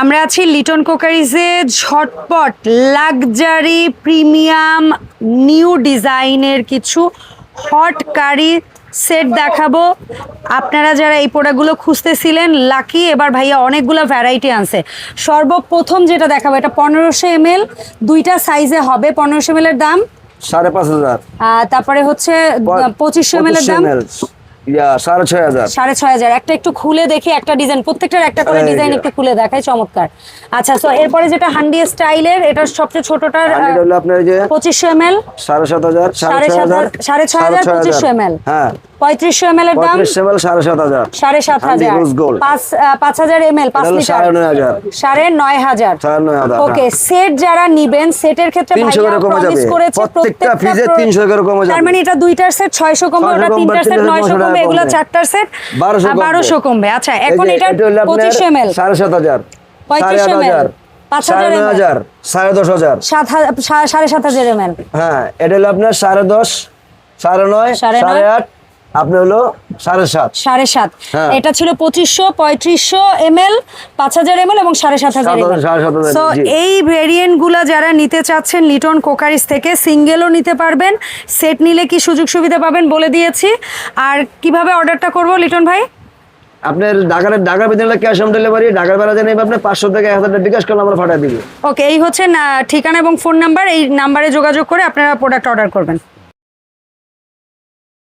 আমরা আছি লিটন কোকারিজে ঝটপট লাক্সারি প্রিমিয়াম নিউ ডিজাইনের কিছু হট কারি সেট দেখাবো। আপনারা যারা এই প্রোডাক্টগুলো খুঁজতেছিলেন লাকি এবার ভাইয়া অনেকগুলো ভ্যারাইটি আনছে। সর্বপ্রথম যেটা দেখাবো এটা পনেরোশো এম দুইটা সাইজে হবে। পনেরোশো এম এর দাম? সাড়ে পাঁচ হাজার। তারপরে হচ্ছে পঁচিশশো এম এর দাম সাড়ে ছয় হাজার। সাড়ে ছয় হাজার। একটা একটু খুলে দেখি একটা ডিজাইন প্রত্যেকটার একটা করে ডিজাইন একটু খুলে দেখাই চমৎকার। আচ্ছা তো এরপরে যেটা হান্ডি স্টাইলের এটা সবচেয়ে ছোটটার আপনার যে পঁচিশশো এম এল। সাড়ে সাত হাজার সাড়ে সাত হাজার সাড়ে ছয় হাজার। পঁচিশশো এম এল। হ্যাঁ। পঁয়ত্রিশশো এম এর দাম? সাড়ে সাত হাজার। সাড়ে সাত হাজার। পাঁচ হাজার এম এল পাঁচ লিটার। সাড়ে নয় হাজার। ওকে সেট যারা নিবেন সেটের ক্ষেত্রে তিনশো ভাইয়া করে কমে promise যাবে। করেছে প্রত্যেকটা ফ্রিজে তিনশো করে কমে তার মানে এটা দুইটার সেট ছয়শো কমবে ওটা তিনটার সেট নয়শো কমবে এগুলো চারটার সেট 1200 বারোশো কমবে। আচ্ছা এখন এটা পঁচিশ এম এল সাড়ে সাত হাজার। সাড়ে 35 আট হাজার। পাঁচ সাড়ে হাজার সাড়ে দশ হাজার। সাড়ে সাত হাজার এম এল হ্যাঁ এটা হলো আপনার সাড়ে দশ সাড়ে নয় সাড়ে আট আপনি হলো সাড়ে সাত। সাড়ে সাত। হ্যাঁ। এটা ছিল পঁচিশশো পঁয়ত্রিশশো এম এল পাঁচ হাজার এম এল এবং সাড়ে সাত হাজার জি। এই ভেরিয়েন্টগুলা যারা নিতে চাচ্ছেন লিটন কোকারিস থেকে সিঙ্গেলও নিতে পারবেন। সেট নিলে কি সুযোগ সুবিধা পাবেন বলে দিয়েছি। আর কীভাবে অর্ডারটা করব লিটন ভাই? আপনার ঢাকার ঢাকার ভিতরে ক্যাশ অন ডেলিভারি ঢাকার বেড়াতে নেবে আপনি পাঁচশো থেকে এক হাজার টাকা বিকাশ করলে আমরা ফাটাই দিবি। ওকে এই হচ্ছে না- ঠিকানা এবং ফোন নাম্বার এই নাম্বারে যোগাযোগ করে আপনারা প্রোডাক্ট অর্ডার করবেন।